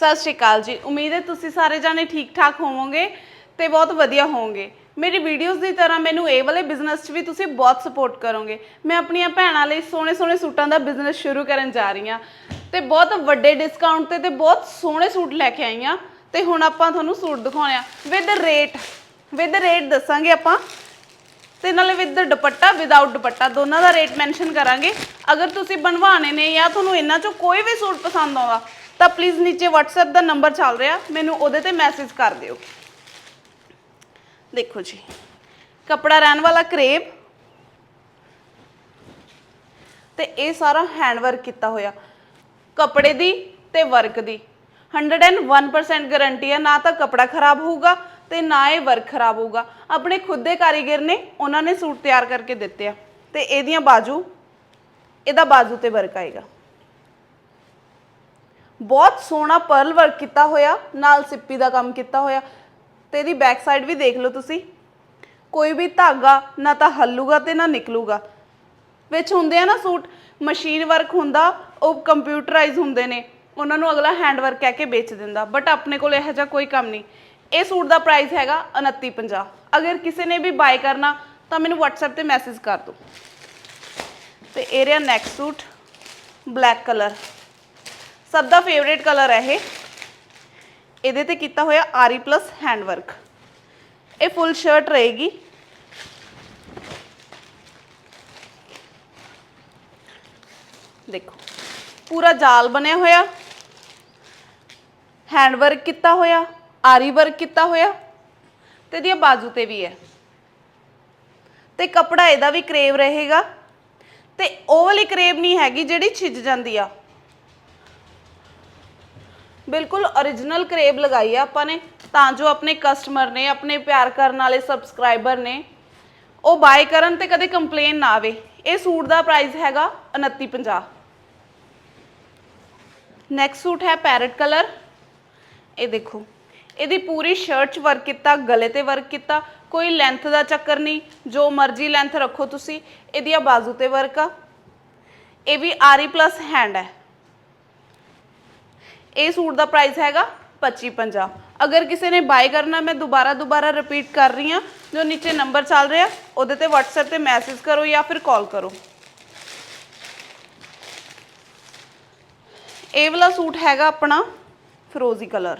ਸਤਿ ਸ਼੍ਰੀ ਅਕਾਲ ਜੀ। ਉਮੀਦ ਹੈ ਤੁਸੀਂ ਸਾਰੇ ਜਾਣੇ ਠੀਕ ਠਾਕ ਹੋਵੋਗੇ ਤੇ ਬਹੁਤ ਵਧੀਆ ਹੋਵੋਗੇ। ਮੇਰੀ ਵੀਡੀਓਜ਼ ਦੀ ਤਰ੍ਹਾਂ ਮੈਨੂੰ ਇਹ ਵਾਲੇ ਬਿਜ਼ਨਸ 'ਚ ਵੀ ਤੁਸੀਂ ਬਹੁਤ ਸਪੋਰਟ ਕਰੋਗੇ। ਮੈਂ ਆਪਣੀਆਂ ਭੈਣਾਂ ਲਈ ਸੋਹਣੇ ਸੋਹਣੇ ਸੂਟਾਂ ਦਾ ਬਿਜ਼ਨਸ ਸ਼ੁਰੂ ਕਰਨ ਜਾ ਰਹੀ ਹਾਂ। ਤੇ ਬਹੁਤ ਵੱਡੇ ਡਿਸਕਾਊਂਟ ਤੇ ਤੇ ਬਹੁਤ ਸੋਹਣੇ ਸੂਟ ਲੈ ਕੇ ਆਈ ਹਾਂ। ਤੇ ਹੁਣ ਆਪਾਂ ਤੁਹਾਨੂੰ ਸੂਟ ਦਿਖਾਉਣੇ ਆ ਵਿਦ ਰੇਟ ਵਿਦ ਰੇਟ ਦੱਸਾਂਗੇ ਆਪਾਂ। ਤੇ ਨਾਲੇ ਵਿਦ ਦੁਪੱਟਾ ਵਿਦਆਊਟ ਦੁਪੱਟਾ, ਦੋਨਾਂ ਦਾ ਰੇਟ ਮੈਂਸ਼ਨ ਕਰਾਂਗੇ। ਅਗਰ ਤੁਸੀਂ ਬਣਵਾਣੇ ਨੇ ਜਾਂ ਤੁਹਾਨੂੰ ਇਹਨਾਂ ਚੋਂ ਕੋਈ ਵੀ ਸੂਟ ਪਸੰਦ ਆਉਂਦਾ ਤਾਂ ਪਲੀਜ਼ ਨੀਚੇ WhatsApp ਦਾ ਨੰਬਰ ਚੱਲ ਰਿਹਾ। ਮੈਨੂੰ ਉਹਦੇ ਤੇ ਮੈਸੇਜ ਕਰ ਦਿਓ। ਦੇਖੋ ਜੀ। ਕਪੜਾ ਰਹਿਣ ਵਾਲਾ ਕਰੇਬ। ਤੇ ਇਹ ਸਾਰਾ ਹੈਂਡ ਵਰਕ ਕੀਤਾ ਹੋਇਆ। ਕਪੜੇ ਦੀ ਤੇ ਵਰਕ ਦੀ। 101% ਗਾਰੰਟੀ ਹੈ। ਨਾ ਤਾਂ ਕਪੜਾ ਖਰਾਬ ਹੋਊਗਾ ਤੇ ਨਾ ਇਹ ਵਰਕ ਖਰਾਬ ਹੋਊਗਾ। ਆਪਣੇ ਖੁਦ ਦੇ ਕਾਰੀਗਰ ਨੇ ਉਹਨਾਂ ਨੇ ਸੂਟ ਤਿਆਰ ਕਰਕੇ ਦਿੱਤੇ ਆ। ਤੇ ਇਹਦੀਆਂ ਬਾਜੂ, ਇਹਦਾ ਬਾਜੂ ਤੇ ਵਰਕ ਆਏਗਾ। ਬਹੁਤ ਸੋਹਣਾ ਪਰਲ ਵਰਕ ਕੀਤਾ ਹੋਇਆ, ਨਾਲ ਸਿੱਪੀ ਦਾ ਕੰਮ ਕੀਤਾ ਹੋਇਆ। ਤੇ ਇਹਦੀ ਬੈਕ ਸਾਈਡ ਵੀ ਦੇਖ ਲਓ ਤੁਸੀਂ। ਕੋਈ ਵੀ ਧਾਗਾ ਨਾ ਤਾਂ ਹੱਲੂਗਾ ਤੇ ਨਾ ਨਿਕਲੂਗਾ। ਵਿੱਚ ਹੁੰਦੇ ਆ ਨਾ ਸੂਟ ਮਸ਼ੀਨ ਵਰਕ ਹੁੰਦਾ, ਉਹ ਕੰਪਿਊਟਰਾਈਜ਼ ਹੁੰਦੇ ਨੇ। ਉਹਨਾਂ ਨੂੰ ਅਗਲਾ ਹੈਂਡ ਵਰਕ ਕਹਿ ਕੇ ਵੇਚ ਦਿੰਦਾ ਬਟ ਆਪਣੇ ਕੋਲ ਇਹੋ ਜਿਹਾ ਕੋਈ ਕੰਮ ਨਹੀਂ। ਇਹ ਸੂਟ ਦਾ ਪ੍ਰਾਈਸ ਹੈਗਾ 2950 ਅਗਰ ਕਿਸੇ ਨੇ ਵੀ ਬਾਏ ਕਰਨਾ, ਤਾਂ ਮੈਨੂੰ WhatsApp ਤੇ ਮੈਸੇਜ ਕਰ ਦਿਓ। ਤੇ ਇਹ ਰਿਹਾ ਨੈਕਸਟ ਸੂਟ ਬਲੈਕ ਕਲਰ ਸਭ ਦਾ ਫੇਵਰੇਟ ਕਲਰ ਹੈ ਇਹ। ਇਹਦੇ ਤੇ ਕੀਤਾ ਹੋਇਆ ਆਰੀ ਪਲੱਸ ਹੈਂਡ ਵਰਕ ਇਹ ਫੁੱਲ ਸ਼ਰਟ ਰਹੇਗੀ। ਦੇਖੋ, ਪੂਰਾ ਜਾਲ ਬਣਿਆ ਹੋਇਆ। ਹੈਂਡ ਵਰਕ ਕੀਤਾ ਹੋਇਆ, ਆਰੀ ਵਰਕ ਕੀਤਾ ਹੋਇਆ। ਤੇ ਇਹਦੀਆਂ ਬਾਜੂ ਤੇ ਵੀ ਹੈ। ਤੇ ਕਪੜਾ ਇਹਦਾ ਵੀ ਕਰੇਵ ਰਹੇਗਾ। ਤੇ ਉਹ ਵਾਲੀ ਕਰੇਵ ਨਹੀਂ ਹੈਗੀ ਜਿਹੜੀ ਛਿੱਜ ਜਾਂਦੀ ਆ। ਬਿਲਕੁਲ origignal ਕਰੇਬ ਲਗਾਈ ਆ ਆਪਾਂ ਨੇ, ਤਾਂ ਜੋ ਆਪਣੇ ਕਸਟਮਰ ਨੇ, ਆਪਣੇ ਪਿਆਰ ਕਰਨ ਵਾਲੇ ਸਬਸਕ੍ਰਾਈਬਰ ਨੇ, ਉਹ ਬਾਏ ਕਰਨ ਤੇ ਕਦੇ ਕੰਪਲੇਨ ਨਾ ਆਵੇ। ਇਹ ਸੂਟ ਦਾ ਪ੍ਰਾਈਸ ਹੈਗਾ 2950 ਨੈਕਸਟ ਸੂਟ ਹੈ ਪੈਰਟ ਕਲਰ ਇਹ ਦੇਖੋ, ਇਹਦੀ ਪੂਰੀ ਸ਼ਰਟ 'ਚ ਵਰਕ ਕੀਤਾ, ਗਲੇ ਤੇ ਵਰਕ ਕੀਤਾ, ਕੋਈ ਲੈਂਥ ਦਾ ਚੱਕਰ ਨਹੀਂ, ਜੋ ਮਰਜ਼ੀ ਲੈਂਥ ਰੱਖੋ ਤੁਸੀਂ, ਇਹਦੀਆਂ ਬਾਜ਼ੂ ਤੇ ਵਰਕ ਆ। ਇਹ ਵੀ ਆਰੀ ਪਲੱਸ ਹੈਂਡ ਹੈ। ਇਹ ਸੂਟ ਦਾ ਪ੍ਰਾਈਸ ਹੈਗਾ 2550 ਅਗਰ ਕਿਸੇ ਨੇ ਬਾਏ ਕਰਨਾ, ਮੈਂ ਦੁਬਾਰਾ ਦੁਬਾਰਾ ਰਿਪੀਟ ਕਰ ਰਹੀ ਹਾਂ, ਜੋ ਨੀਚੇ ਨੰਬਰ ਚੱਲ ਰਿਹਾ, ਉਹਦੇ ਤੇ WhatsApp ਤੇ ਮੈਸੇਜ ਕਰੋ ਜਾਂ ਫਿਰ ਕਾਲ ਕਰੋ। ਇਹ ਵਾਲਾ ਸੂਟ ਹੈਗਾ ਆਪਣਾ ਫਿਰੋਜ਼ੀ ਕਲਰ।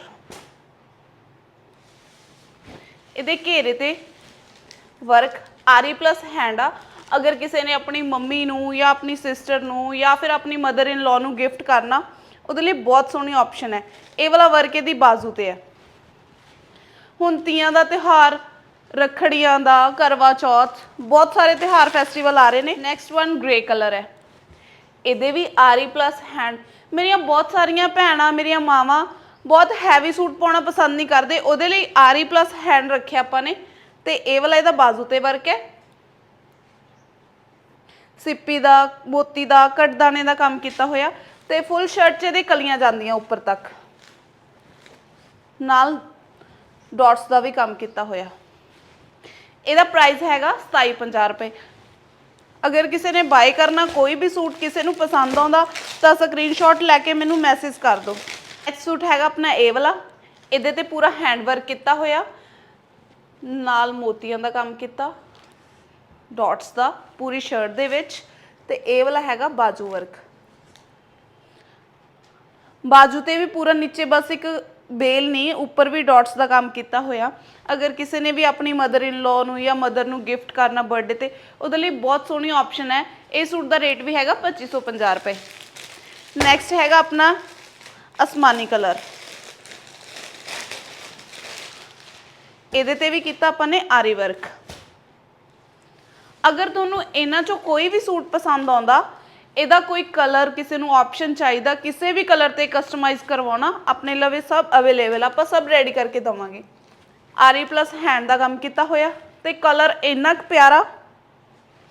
ਇਹਦੇ ਘੇਰੇ ਤੇ ਵਰਕ ਆਰੀ ਪਲੱਸ ਹੈਂਡ ਆ। ਅਗਰ ਕਿਸੇ ਨੇ ਆਪਣੀ ਮੰਮੀ ਨੂੰ ਜਾਂ ਆਪਣੀ ਸਿਸਟਰ ਨੂੰ ਜਾਂ ਫਿਰ ਆਪਣੀ ਮਦਰ ਇਨ ਲਾ ਨੂੰ ਗਿਫਟ ਕਰਨਾ ਉਹਦੇ ਲਈ ਬਹੁਤ ਸੋਹਣੀ ਆਪਸ਼ਨ ਹੈ। ਇਹ ਵਾਲਾ ਵਰਕ ਇਹਦੀ ਬਾਜ਼ੂ ਤੇ ਹੈ। ਹੁਣ ਤੀਆਂ ਦਾ ਤਿਹਾਰ ਰੱਖੜੀਆਂ ਦਾ, ਕਰਵਾ ਚੌਥ, ਬਹੁਤ ਸਾਰੇ ਤਿਹਾਰ ਫੈਸਟੀਵਲ ਆ ਰਹੇ ਨੇ। ਨੈਕਸਟ ਵਨ ਗ੍ਰੇ ਕਲਰ ਹੈ। ਇਹਦੇ ਵੀ ਆਰੀ ਪਲੱਸ ਹੈਂਡ ਮੇਰੀਆਂ ਬਹੁਤ ਸਾਰੀਆਂ ਭੈਣਾਂ, ਮੇਰੀਆਂ ਮਾਵਾਂ ਬਹੁਤ ਹੈਵੀ ਸੂਟ ਪਾਉਣਾ ਪਸੰਦ ਨਹੀਂ ਕਰਦੇ। ਉਹਦੇ ਲਈ ਆਰੀ ਪਲੱਸ ਹੈਂਡ ਰੱਖਿਆ ਆਪਾਂ ਨੇ। ਤੇ ਇਹ ਵਾਲਾ ਇਹਦਾ ਬਾਜ਼ੂ ਤੇ ਵਰਕ ਹੈ। ਸਿੱਪੀ ਦਾ, ਮੋਤੀ ਦਾ ਕਟਦਾਨੇ ਦਾ ਕੰਮ ਕੀਤਾ ਹੋਇਆ। ਤੇ ਫੁੱਲ ਸ਼ਰਟ 'ਚ ਇਹਦੇ ਕਲੀਆਂ ਜਾਂਦੀਆਂ ਉੱਪਰ ਤੱਕ। ਨਾਲ ਡਾਟਸ ਦਾ ਵੀ ਕੰਮ ਕੀਤਾ ਹੋਇਆ। ਇਹਦਾ ਪ੍ਰਾਈਸ ਹੈਗਾ 2750 ਰੁਪਏ। ਅਗਰ ਕਿਸੇ ਨੇ ਬਾਏ ਕਰਨਾ, ਕੋਈ ਵੀ ਸੂਟ ਕਿਸੇ ਨੂੰ ਪਸੰਦ ਆਉਂਦਾ, ਤਾਂ ਸਕਰੀਨਸ਼ਾਟ ਲੈ ਕੇ ਮੈਨੂੰ ਮੈਸੇਜ ਕਰ ਦਿਓ। ਨੈਕਸਟ ਸੂਟ ਹੈਗਾ ਆਪਣਾ ਇਹ ਵਾਲਾ। ਇਹਦੇ ਤੇ ਪੂਰਾ ਹੈਂਡ ਵਰਕ ਕੀਤਾ ਹੋਇਆ। ਨਾਲ ਮੋਤੀਆਂ ਦਾ ਕੰਮ ਕੀਤਾ। ਡਾਟਸ ਦਾ, ਪੂਰੀ ਸ਼ਰਟ ਦੇ ਵਿੱਚ। ਤੇ ਇਹ ਵਾਲਾ ਹੈਗਾ ਬਾਜੂ ਵਰਕ ਬਾਜੂ ਤੇ ਵੀ ਪੂਰਾ ਨੀਚੇ ਬਸ ਇੱਕ ਬੇਲ ਨਹੀਂ, ਉੱਪਰ ਵੀ ਡਾਟਸ ਦਾ ਕੰਮ ਕੀਤਾ ਹੋਇਆ। ਅਗਰ ਕਿਸੇ ਨੇ ਵੀ ਆਪਣੀ ਮਦਰ ਇਨ ਲਾ ਨੂੰ ਜਾਂ ਮਦਰ ਨੂੰ ਗਿਫਟ ਕਰਨਾ ਬਰਥਡੇ ਤੇ, ਉਹਦੇ ਲਈ ਬਹੁਤ ਸੋਹਣੀ ਆਪਸ਼ਨ ਹੈ। ਇਹ ਸੂਟ ਦਾ ਰੇਟ ਵੀ ਹੈਗਾ 2550 ਰੁਪਏ। ਨੈਕਸਟ ਹੈਗਾ ਆਪਣਾ ਅਸਮਾਨੀ ਕਲਰ ਇਹਦੇ ਤੇ ਵੀ ਕੀਤਾ ਆਪਾਂ ਨੇ ਆਰੀ ਵਰਕ ਅਗਰ ਤੁਹਾਨੂੰ ਇਹਨਾਂ ਚੋਂ ਕੋਈ ਵੀ ਸੂਟ ਪਸੰਦ ਆਉਂਦਾ ਇਹਦਾ ਕੋਈ ਕਲਰ ਕਿਸੇ ਨੂੰ ਆਪਸ਼ਨ ਚਾਹੀਦਾ, ਕਿਸੇ ਵੀ ਕਲਰ ਤੇ ਕਸਟਮਾਈਜ਼ ਕਰਵਾਉਣਾ, ਆਪਣੇ ਲਵੇ ਸਭ ਅਵੇਲੇਬਲ ਆਪਾਂ ਸਭ ਰੈਡੀ ਕਰਕੇ ਦਵਾਂਗੇ। ਆਰੀ ਪਲੱਸ ਹੈਂਡ ਦਾ ਕੰਮ ਕੀਤਾ ਹੋਇਆ ਤੇ ਕਲਰ ਇੰਨਾ ਕੁ ਪਿਆਰਾ,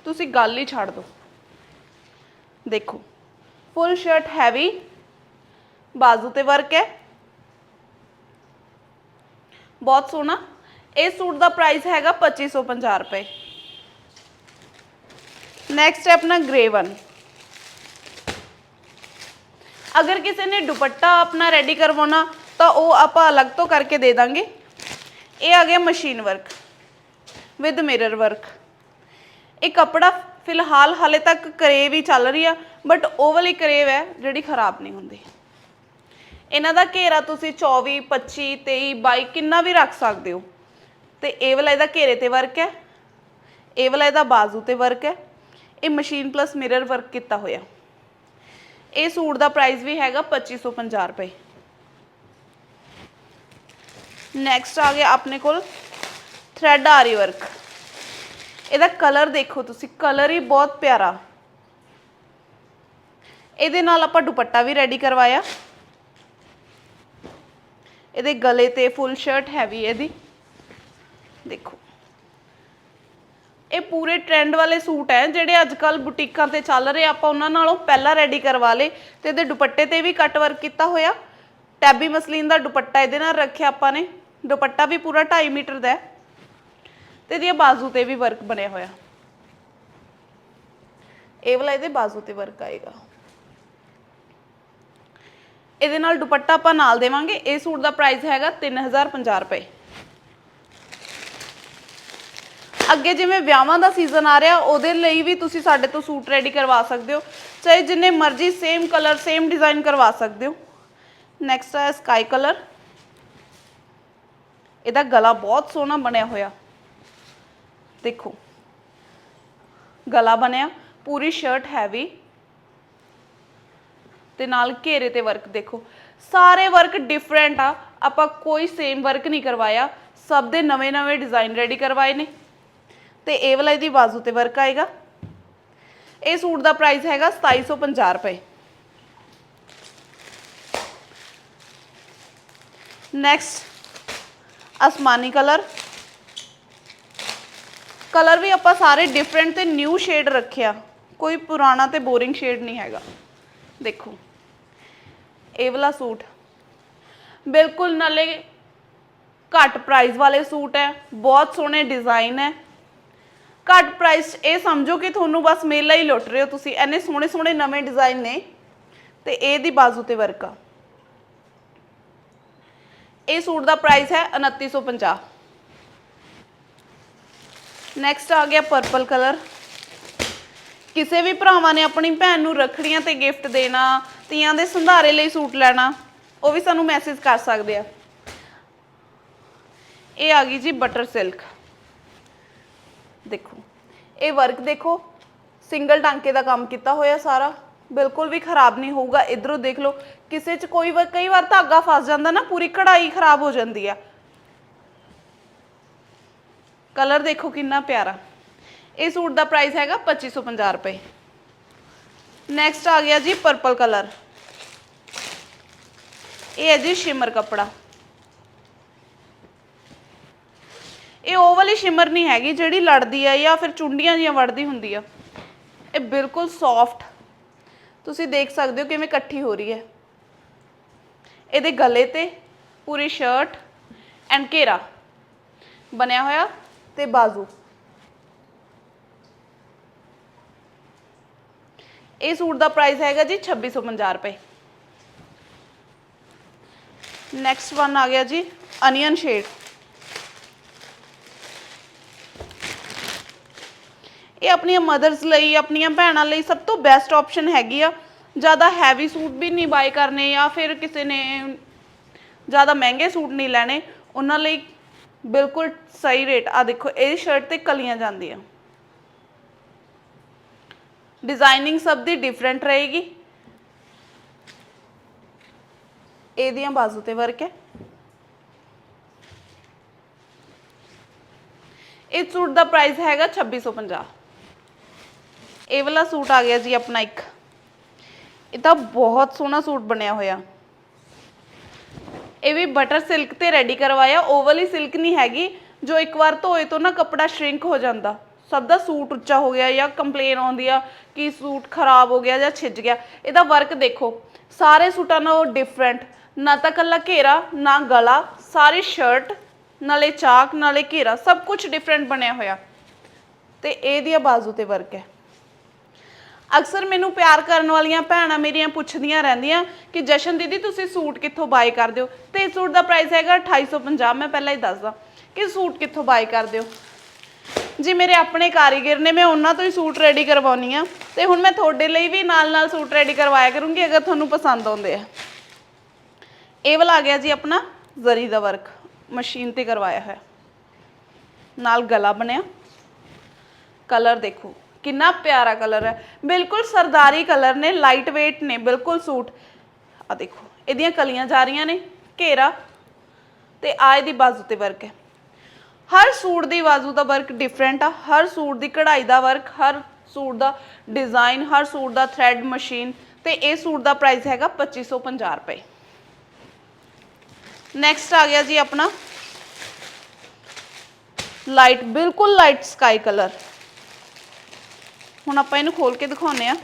ਤੁਸੀਂ ਗੱਲ ਹੀ ਛੱਡ ਦਿਓ। ਦੇਖੋ ਫੁੱਲ ਸ਼ਰਟ ਹੈਵੀ ਬਾਜ਼ੂ ਤੇ ਵਰਕ ਹੈ। ਬਹੁਤ ਸੋਹਣਾ। ਇਹ ਸੂਟ ਦਾ ਪ੍ਰਾਈਸ ਹੈਗਾ 2550 ਰੁਪਏ। ਨੈਕਸਟ ਹੈ ਆਪਣਾ ਗ੍ਰੇ ਵਨ ਅਗਰ ਕਿਸੇ ਨੇ ਦੁਪੱਟਾ ਆਪਣਾ ਰੈਡੀ ਕਰਵਾਉਣਾ, ਤਾਂ ਉਹ ਆਪਾਂ ਅਲੱਗ ਤੋਂ ਕਰਕੇ ਦੇ ਦਾਂਗੇ। ਇਹ ਆ ਗਿਆ machine work with mirror work ਇਹ ਕਪੜਾ ਫਿਲਹਾਲ ਹਾਲੇ ਤੱਕ ਕਰੇਵ ਹੀ ਚੱਲ ਰਹੀ ਆ ਬਟ ਉਹ ਵਾਲੀ ਕਰੇਵ ਹੈ ਜਿਹੜੀ ਖਰਾਬ ਨਹੀਂ ਹੁੰਦੀ। ਇਹਨਾਂ ਦਾ ਘੇਰਾ ਤੁਸੀਂ 24 25 23 22 ਕਿੰਨਾ ਵੀ ਰੱਖ ਸਕਦੇ ਹੋ। ਤੇ ਇਹ ਵਾਲਾ ਇਹਦਾ ਘੇਰੇ ਤੇ ਵਰਕ ਹੈ। ਇਹ ਵਾਲਾ ਇਹਦਾ ਬਾਜ਼ੂ ਤੇ ਵਰਕ ਹੈ। ਇਹ ਮਸ਼ੀਨ ਪਲੱਸ ਮਿਰਰ ਵਰਕ ਕੀਤਾ ਹੋਇਆ। ਇਹ ਸੂਟ ਦਾ ਪ੍ਰਾਈਸ ਵੀ ਹੈਗਾ 2550 ਰੁਪਏ। ਨੈਕਸਟ ਆ ਗਿਆ ਆਪਣੇ ਕੋਲ ਥ੍ਰੈਡ ਆਰੀ ਵਰਕ ਇਹਦਾ ਕਲਰ ਦੇਖੋ ਤੁਸੀਂ ਕਲਰ ਹੀ ਬਹੁਤ ਪਿਆਰਾ। ਇਹਦੇ ਨਾਲ ਆਪਾਂ ਦੁਪੱਟਾ ਵੀ ਰੈਡੀ ਕਰਵਾਇਆ। ਇਹਦੇ ਗਲੇ ਤੇ ਫੁੱਲ ਸ਼ਰਟ ਹੈਵੀ ਇਹਦੀ। ਦੇਖੋ। ਇਹ ਪੂਰੇ ਟ੍ਰੈਂਡ ਵਾਲੇ ਸੂਟ ਹੈ, ਜਿਹੜੇ ਅੱਜ ਕੱਲ ਬੁਟੀਕਾਂ ਤੇ ਚੱਲ ਰਹੇ ਆਪਾਂ ਉਹਨਾਂ ਨਾਲੋਂ ਪਹਿਲਾਂ ਰੈਡੀ ਕਰਵਾ ਲੇ ਤੇ ਇਹਦੇ ਦੁਪੱਟੇ ਤੇ ਵੀ ਕੱਟ ਵਰਕ ਕੀਤਾ ਹੋਇਆ। ਟੈਬੀ ਮਸਲੀਨ ਦਾ ਦੁਪੱਟਾ ਇਹਦੇ ਨਾਲ ਰੱਖਿਆ ਆਪਾਂ ਨੇ। ਦੁਪੱਟਾ ਵੀ ਪੂਰਾ 2.5 ਮੀਟਰ ਦਾ ਹੈ। ਤੇ ਇਹਦੀਆਂ ਬਾਜ਼ੂ ਤੇ ਵੀ ਵਰਕ ਬਣਿਆ ਹੋਇਆ। ਇਹ ਵਾਲਾ ਇਹਦੇ ਬਾਜ਼ੂ ਤੇ ਵਰਕ ਆਏਗਾ। ਇਹਦੇ ਨਾਲ ਦੁਪੱਟਾ ਆਪਾਂ ਨਾਲ ਦੇਵਾਂਗੇ। ਇਹ ਸੂਟ ਦਾ ਪ੍ਰਾਈਸ ਹੈਗਾ 3050 ਰੁਪਏ। ਅੱਗੇ ਜਿਵੇਂ ਵਿਆਹਾਂ ਦਾ ਸੀਜ਼ਨ ਆ ਰਿਹਾ, ਉਹਦੇ ਲਈ ਵੀ ਤੁਸੀਂ ਸਾਡੇ ਤੋਂ ਸੂਟ ਰੈਡੀ ਕਰਵਾ ਸਕਦੇ ਹੋ। ਚਾਹੇ ਜਿੰਨੇ ਮਰਜ਼ੀ ਸੇਮ ਕਲਰ ਸੇਮ ਡਿਜ਼ਾਈਨ ਕਰਵਾ ਸਕਦੇ ਹੋ। ਨੈਕਸਟ ਹੈ ਸਕਾਈ ਕਲਰ ਇਹਦਾ ਗਲਾ ਬਹੁਤ ਸੋਹਣਾ ਬਣਿਆ ਹੋਇਆ। ਦੇਖੋ। ਗਲਾ ਬਣਿਆ, ਪੂਰੀ ਸ਼ਰਟ ਹੈਵੀ ਤੇ ਨਾਲ ਘੇਰੇ ਤੇ ਵਰਕ ਦੇਖੋ। ਸਾਰੇ ਵਰਕ ਡਿਫਰੈਂਟ ਆ। ਆਪਾਂ ਕੋਈ ਸੇਮ ਵਰਕ ਨਹੀਂ ਕਰਵਾਇਆ। ਸਭ ਦੇ ਨਵੇਂ-ਨਵੇਂ ਡਿਜ਼ਾਈਨ ਰੈਡੀ ਕਰਵਾਏ ਨੇ। ਤੇ ਇਹ ਵਾਲਾ ਇਹਦੀ ਬਾਜ਼ੂ ਤੇ ਵਰਕ ਆਏਗਾ। ਇਹ ਸੂਟ ਦਾ ਪ੍ਰਾਈਸ ਹੈਗਾ 2750 ਰੁਪਏ। ਨੈਕਸਟ ਅਸਮਾਨੀ ਕਲਰ ਕਲਰ ਵੀ ਆਪਾਂ ਸਾਰੇ ਡਿਫਰੈਂਟ ਤੇ ਨਿਊ ਸ਼ੇਡ ਰੱਖਿਆ। ਕੋਈ ਪੁਰਾਣਾ ਤੇ ਬੋਰਿੰਗ ਸ਼ੇਡ ਨਹੀਂ ਹੈਗਾ। ਦੇਖੋ, ਇਹ ਵਾਲਾ ਸੂਟ। ਬਿਲਕੁਲ ਨਾਲੇ ਘੱਟ ਪ੍ਰਾਈਸ ਵਾਲੇ ਸੂਟ ਹੈ, ਬਹੁਤ ਸੋਹਣੇ ਡਿਜ਼ਾਈਨ ਹੈ। ਘੱਟ ਪ੍ਰਾਈਸ ਇਹ ਸਮਝੋ ਕਿ ਤੁਹਾਨੂੰ ਬਸ ਮੇਲਾ ਹੀ ਲੁੱਟ ਰਹੇ ਹੋ ਤੁਸੀਂ। ਐਨੇ ਸੋਹਣੇ ਸੋਹਣੇ ਨਵੇਂ ਡਿਜ਼ਾਈਨ ਨੇ ਤੇ ਇਹ ਦੀ ਬਾਜ਼ੂ ਤੇ ਵਰਕ ਆ। ਇਹ ਸੂਟ ਦਾ ਪ੍ਰਾਈਸ ਹੈ 2950 ਨੈਕਸਟ ਆ ਗਿਆ ਪਰਪਲ ਕਲਰ ਕਿਸੇ ਵੀ ਭਰਾਵਾਂ ਨੇ ਆਪਣੀ ਭੈਣ ਨੂੰ ਰੱਖੜੀਆਂ ਤੇ ਗਿਫਟ ਦੇਣਾ ਤੀਆਂ ਦੇ ਸੰਧਾਰੇ ਲਈ ਸੂਟ ਲੈਣਾ, ਉਹ ਵੀ ਸਾਨੂੰ ਮੈਸੇਜ ਕਰ ਸਕਦੇ ਆ। ਇਹ ਆ ਗਈ ਜੀ ਬਟਰ ਸਿਲਕ ਦੇਖੋ। ਇਹ ਵਰਕ ਦੇਖੋ ਸਿੰਗਲ ਟਾਂਕੇ ਦਾ ਕੰਮ ਕੀਤਾ ਹੋਇਆ ਸਾਰਾ, ਬਿਲਕੁਲ ਵੀ ਖਰਾਬ ਨਹੀਂ ਹੋਊਗਾ, ਇਧਰੋਂ ਦੇਖ ਲਓ, ਕਿਸੇ ਚ ਕੋਈ ਵਾਰ ਕਈ ਵਾਰ ਧਾਗਾ ਫਸ ਜਾਂਦਾ ਨਾ, ਪੂਰੀ ਕਢਾਈ ਖਰਾਬ ਹੋ ਜਾਂਦੀ ਆ। ਕਲਰ ਦੇਖੋ ਕਿੰਨਾ ਪਿਆਰਾ। ਇਹ ਸੂਟ ਦਾ ਪ੍ਰਾਈਸ ਹੈਗਾ 2550 ਰੁਪਏ। ਨੈਕਸਟ ਆ ਗਿਆ ਜੀ ਪਰਪਲ ਕਲਰ। ਇਹ ਹੈ ਜੀ ਸ਼ਿਮਰ ਕੱਪੜਾ। ਇਹ ਉਹ ਵਾਲੀ ਸ਼ਿਮਰ ਨਹੀਂ ਹੈਗੀ ਜਿਹੜੀ ਲੜਦੀ ਆ ਜਾਂ ਫਿਰ ਚੁੰਡੀਆਂ ਜੀਆਂ ਵੜਦੀ ਹੁੰਦੀ ਆ। ਇਹ ਬਿਲਕੁਲ ਸੌਫਟ ਤੁਸੀਂ ਦੇਖ ਸਕਦੇ ਹੋ ਕਿਵੇਂ ਇਕੱਠੀ ਹੋ ਰਹੀ ਹੈ। ਇਹਦੇ ਗਲੇ ਤੇ ਪੂਰੀ ਸ਼ਰਟ ਐਂਡ ਘੇਰਾ ਬਣਿਆ ਹੋਇਆ ਤੇ ਬਾਜ਼ੂ। ਇਹ ਸੂਟ ਦਾ ਪ੍ਰਾਈਸ ਹੈਗਾ ਜੀ 2650 ਰੁਪਏ। ਨੈਕਸਟ ਵਨ ਆ ਗਿਆ ਜੀ ਅਨੀਅਨ ਸ਼ੇਡ ਇਹ ਆਪਣੀਆਂ ਮਦਰਸ ਲਈ, ਆਪਣੀਆਂ ਭੈਣਾਂ ਲਈ ਸਭ ਤੋਂ ਬੈਸਟ ਆਪਸ਼ਨ ਹੈਗੀ ਆ। ਜ਼ਿਆਦਾ ਹੈਵੀ ਸੂਟ ਵੀ ਨਹੀਂ ਬਾਈ ਕਰਨੇ ਜਾਂ ਫਿਰ ਕਿਸੇ ਨੇ ਜ਼ਿਆਦਾ ਮਹਿੰਗੇ ਸੂਟ ਨਹੀਂ ਲੈਣੇ, ਉਹਨਾਂ ਲਈ ਬਿਲਕੁਲ ਸਹੀ ਰੇਟ ਆ ਦੇਖੋ, ਇਹ ਸ਼ਰਟ ਤੇ ਕਲੀਆਂ ਜਾਂਦੀਆਂ। ਡਿਜ਼ਾਈਨਿੰਗ ਸਭ ਦੀ ਡਿਫਰੈਂਟ ਰਹੇਗੀ। ਇਹਦੀਆਂ ਬਾਜ਼ੂ ਤੇ ਵਰਕ ਹੈ। ਇਸ ਸੂਟ ਦਾ ਪ੍ਰਾਈਸ ਹੈਗਾ 2650 ਇਹ ਵਾਲਾ ਸੂਟ ਆ ਗਿਆ ਜੀ ਆਪਣਾ ਇੱਕ। ਇਹ ਤਾਂ ਬਹੁਤ ਸੋਹਣਾ ਸੂਟ ਬਣਿਆ ਹੋਇਆ। ਇਹ ਵੀ ਬਟਰ ਸਿਲਕ ਤੇ ਰੈਡੀ ਕਰਵਾਇਆ ਉਹ ਵਾਲੀ ਸਿਲਕ ਨਹੀਂ ਹੈਗੀ, ਜੋ ਇੱਕ ਵਾਰ ਧੋਏ ਤੋਂ ਨਾ ਕੱਪੜਾ ਸ਼ਰਿੰਕ ਹੋ ਜਾਂਦਾ। ਸਭ ਦਾ ਸੂਟ ਉੱਚਾ ਹੋ ਗਿਆ ਜਾਂ ਕੰਪਲੇਨ ਆਉਂਦੀ ਆ ਕਿ ਸੂਟ ਖਰਾਬ ਹੋ ਗਿਆ ਜਾਂ ਛਿੱਜ ਗਿਆ, ਇਹਦਾ ਵਰਕ ਦੇਖੋ। ਸਾਰੇ ਸੂਟਾਂ ਨਾਲੋਂ ਡਿਫਰੈਂਟ ਨਾ ਤਾਂ ਕੱਲਾ ਘੇਰਾ, ਨਾ ਗਲਾ, ਸਾਰੀ ਸ਼ਰਟ ਨਾਲੇ ਚਾਕ, ਨਾਲੇ ਘੇਰਾ, ਸਭ ਕੁਝ ਡਿਫਰੈਂਟ ਬਣਿਆ ਹੋਇਆ। ਤੇ ਇਹਦੀਆਂ ਬਾਜ਼ੂ ਤੇ ਵਰਕ ਹੈ। ਅਕਸਰ ਮੈਨੂੰ ਪਿਆਰ ਕਰਨ ਵਾਲੀਆਂ ਭੈਣਾਂ ਮੇਰੀਆਂ ਪੁੱਛਦੀਆਂ ਰਹਿੰਦੀਆਂ ਕਿ ਜਸ਼ਨ ਦੀਦੀ, ਤੁਸੀਂ ਸੂਟ ਕਿੱਥੋਂ ਬਾਈ ਕਰਦੇ ਹੋ ਤੇ ਇਸ ਸੂਟ ਦਾ ਪ੍ਰਾਈਸ ਹੈਗਾ 2850 ਮੈਂ ਪਹਿਲਾਂ ਹੀ ਦੱਸਦਾ ਕਿ ਸੂਟ ਕਿੱਥੋਂ ਬਾਈ ਕਰਦੇ ਹੋ ਜੀ, ਮੇਰੇ ਆਪਣੇ ਕਾਰੀਗਰ ਨੇ, ਮੈਂ ਉਹਨਾਂ ਤੋਂ ਹੀ ਸੂਟ ਰੈਡੀ ਕਰਵਾਉਣੀ ਆ। ਤੇ ਹੁਣ ਮੈਂ ਤੁਹਾਡੇ ਲਈ ਵੀ ਨਾਲ-ਨਾਲ ਸੂਟ ਰੈਡੀ ਕਰਵਾਇਆ ਕਰੂੰਗੀ, ਅਗਰ ਤੁਹਾਨੂੰ ਪਸੰਦ ਆਉਂਦੇ ਆ। ਇਹ ਵਾਲਾ ਆ ਗਿਆ ਜੀ ਆਪਣਾ ਜ਼ਰੀ ਦਾ ਵਰਕ ਮਸ਼ੀਨ ਤੇ ਕਰਵਾਇਆ ਹੋਇਆ। ਨਾਲ ਗਲਾ ਬਣਿਆ। ਕਲਰ ਦੇਖੋ। ਕਿੰਨਾ ਪਿਆਰਾ ਕਲਰ ਹੈ। ਬਿਲਕੁਲ ਸਰਦਾਰੀ ਕਲਰ ਨੇ ਲਾਈਟ weight ਨੇ, ਬਿਲਕੁਲ ਸੂਟ। ਆ ਦੇਖੋ, ਇਹਦੀਆਂ ਕਲੀਆਂ ਜਾ ਰਹੀਆਂ ਨੇ, ਘੇਰਾ। ਤੇ ਆਏ ਦੀ ਬਾਜ਼ੂ ਤੇ ਵਰਕ ਹੈ। ਹਰ ਸੂਟ ਦੀ ਬਾਜ਼ੂ ਦਾ ਵਰਕ ਡਿਫਰੈਂਟ ਆ। ਹਰ ਸੂਟ ਦੀ ਕਢਾਈ ਦਾ ਵਰਕ ਹਰ ਸੂਟ ਦਾ ਡਿਜ਼ਾਈਨ ਹਰ ਸੂਟ ਦਾ ਥ੍ਰੈਡ ਮਸ਼ੀਨ ਤੇ ਇਹ ਸੂਟ ਦਾ ਪ੍ਰਾਈਸ ਹੈਗਾ 2550 ਰੁਪਏ। ਨੈਕਸਟ ਆ ਗਿਆ ਜੀ ਆਪਣਾ। ਲਾਈਟ ਬਿਲਕੁਲ ਲਾਈਟ ਸਕਾਈ ਕਲਰ ਹੁਣ ਆਪਾਂ ਇਹਨੂੰ ਖੋਲ ਕੇ ਦਿਖਾਉਨੇ ਆ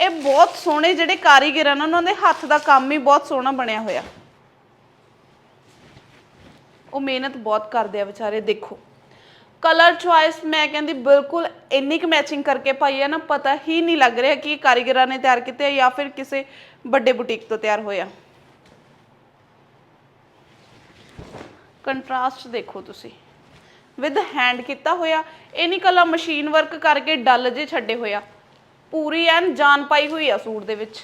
ਇਹ ਬਹੁਤ ਸੋਹਣੇ ਜਿਹੜੇ ਕਾਰੀਗਰ ਹਨ ਉਹਨਾਂ ਦੇ ਹੱਥ ਦਾ ਕੰਮ ਹੀ ਬਹੁਤ ਸੋਹਣਾ ਬਣਿਆ ਹੋਇਆ। ਉਹ ਮਿਹਨਤ ਬਹੁਤ ਕਰਦੇ ਆ ਵਿਚਾਰੇ, ਦੇਖੋ। ਕਲਰ ਚੁਆਇਸ ਮੈਂ ਕਹਿੰਦੀ ਬਿਲਕੁਲ ਇੰਨੀ ਕੁ ਮੈਚਿੰਗ ਕਰਕੇ ਪਾਈ ਹੈ ਨਾ, ਪਤਾ ਹੀ ਨਹੀਂ ਲੱਗ ਰਿਹਾ ਕਿ ਇਹ ਕਾਰੀਗਰਾਂ ਨੇ ਤਿਆਰ ਕੀਤੇ ਜਾਂ ਫਿਰ ਕਿਸੇ ਵੱਡੇ ਬੁਟੀਕ ਤੋਂ ਤਿਆਰ ਹੋਇਆ ਕੰਟਰਾਸਟ ਦੇਖੋ ਤੁਸੀਂ। ਵਿਦ ਹੈਂਡ ਕੀਤਾ ਹੋਇਆ। ਇਹ ਨਹੀਂ ਕੱਲਾ ਮਸ਼ੀਨ ਵਰਕ ਕਰਕੇ ਡੱਲ ਜੇ ਛੱਡੇ ਹੋਇਆ। ਪੂਰੀ ਐਨ ਜਾਨ ਪਾਈ ਹੋਈ ਆ ਸੂਟ ਦੇ ਵਿੱਚ।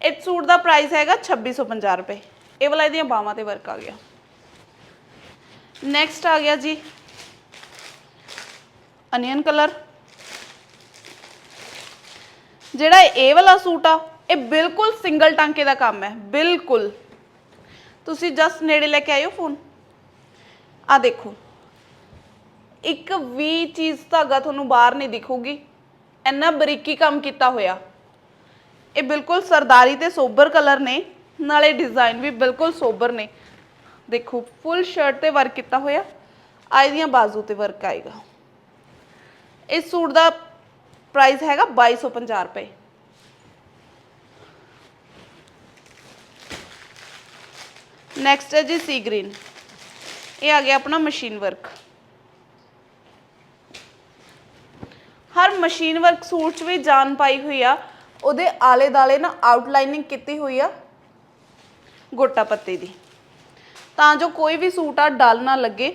ਇਸ ਸੂਟ ਦਾ ਪ੍ਰਾਈਸ ਹੈਗਾ 2650 ਰੁਪਏ। ਇਹ ਵਾਲਾ ਇਹਦੀਆਂ ਬਾਹਾਂ ਤੇ ਵਰਕ ਆ ਗਿਆ। ਨੈਕਸਟ ਆ ਗਿਆ ਜੀ। ਅਨੀਅਨ ਕਲਰ ਜਿਹੜਾ ਇਹ ਵਾਲਾ ਸੂਟ ਆ, ਇਹ ਬਿਲਕੁਲ ਸਿੰਗਲ ਟਾਂਕੇ ਦਾ ਕੰਮ ਹੈ। ਬਿਲਕੁਲ। ਤੁਸੀਂ ਜਸਟ ਨੇੜੇ ਲੈ ਕੇ ਆਇਓ ਫੋਨ ਆ ਦੇਖੋ। ਇੱਕ ਵੀ ਚੀਜ਼ ਧਾਗਾ ਤੁਹਾਨੂੰ ਬਾਹਰ ਨਹੀਂ ਦਿਖੂਗੀ। ਇੰਨਾ ਬਰੀਕੀ ਕੰਮ ਕੀਤਾ ਹੋਇਆ। ਇਹ ਬਿਲਕੁਲ ਸਰਦਾਰੀ ਤੇ ਸੋਬਰ ਕਲਰ ਨੇ, ਨਾਲੇ ਡਿਜ਼ਾਈਨ ਵੀ ਬਿਲਕੁਲ ਸੋਬਰ ਨੇ। ਦੇਖੋ ਫੁੱਲ ਸ਼ਰਟ ਤੇ ਵਰਕ ਕੀਤਾ ਹੋਇਆ। ਆਈ ਦੀਆਂ ਬਾਜ਼ੂ ਤੇ ਵਰਕ ਆਏਗਾ। ਇਸ ਸੂਟ ਦਾ ਪ੍ਰਾਈਸ ਹੈਗਾ 2250 ਰੁਪਏ। ਨੈਕਸਟ ਹੈ ਜੀ ਸੀ ਗ੍ਰੀਨ ਇਹ ਆ ਗਿਆ ਆਪਣਾ ਮਸ਼ੀਨ ਵਰਕ ਹਰ ਮਸ਼ੀਨ ਵਰਕ ਸੂਟ 'ਚ ਵੀ ਜਾਨ ਪਾਈ ਹੋਈ ਆ। ਉਹਦੇ ਆਲੇ ਦਾਲੇ ਨਾ ਆਊਟਲਾਈਨਿੰਗ ਕੀਤੀ ਹੋਈ ਆ ਗੋਟਾ ਪੱਤੇ ਦੀ। ਤਾਂ ਜੋ ਕੋਈ ਵੀ ਸੂਟ ਆ ਡਲ ਨਾ ਲੱਗੇ।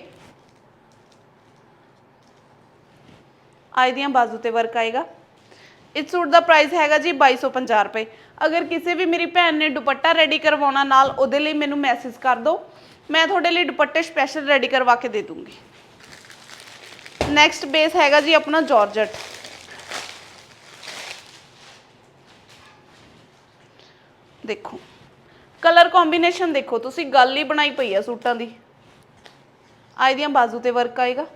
ਆਈ ਦੀਆਂ ਬਾਜ਼ੂ ਤੇ ਵਰਕ ਆਏਗਾ। ਇਸ ਸੂਟ ਦਾ ਪ੍ਰਾਈਸ ਹੈਗਾ ਜੀ 2250 ਰੁਪਏ। ਅਗਰ ਕਿਸੇ ਵੀ ਮੇਰੀ ਭੈਣ ਨੇ ਦੁਪੱਟਾ ਰੈਡੀ ਕਰਵਾਉਣਾ ਨਾਲ ਉਹਦੇ ਲਈ ਮੈਨੂੰ ਮੈਸੇਜ ਕਰ ਦਿਓ। ਮੈਂ ਤੁਹਾਡੇ ਲਈ ਦੁਪੱਟੇ ਸਪੈਸ਼ਲ ਰੈਡੀ ਕਰਵਾ ਕੇ ਦੇ ਦੂੰਗੀ। ਨੈਕਸਟ ਬੇਸ ਹੈਗਾ ਜੀ ਆਪਣਾ ਜਾਰਜਟ ਦੇਖੋ ਕਲਰ ਕੰਬੀਨੇਸ਼ਨ ਦੇਖੋ, ਤੁਸੀਂ ਗੱਲ ਹੀ ਬਣਾਈ ਪਈ ਆ ਸੂਟਾਂ ਦੀ। ਆਏ ਦੀਆਂ ਬਾਜ਼ੂ ਤੇ ਵਰਕ ਆਏਗਾ।